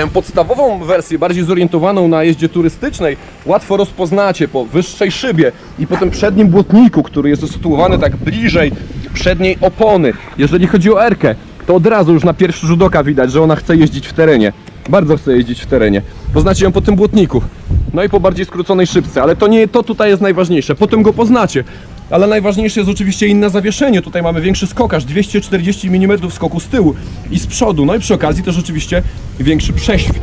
Tę podstawową wersję, bardziej zorientowaną na jeździe turystycznej, łatwo rozpoznacie po wyższej szybie i po tym przednim błotniku, który jest usytuowany tak bliżej przedniej opony. Jeżeli chodzi o Erkę, to od razu już na pierwszy rzut oka widać, że ona chce jeździć w terenie. Bardzo chce jeździć w terenie. Poznacie ją po tym błotniku. No i po bardziej skróconej szybce, ale to nie to tutaj jest najważniejsze. Potem go poznacie. Ale najważniejsze jest oczywiście inne zawieszenie. Tutaj mamy większy skokarz, 240 mm skoku z tyłu i z przodu. No i przy okazji też oczywiście większy prześwit.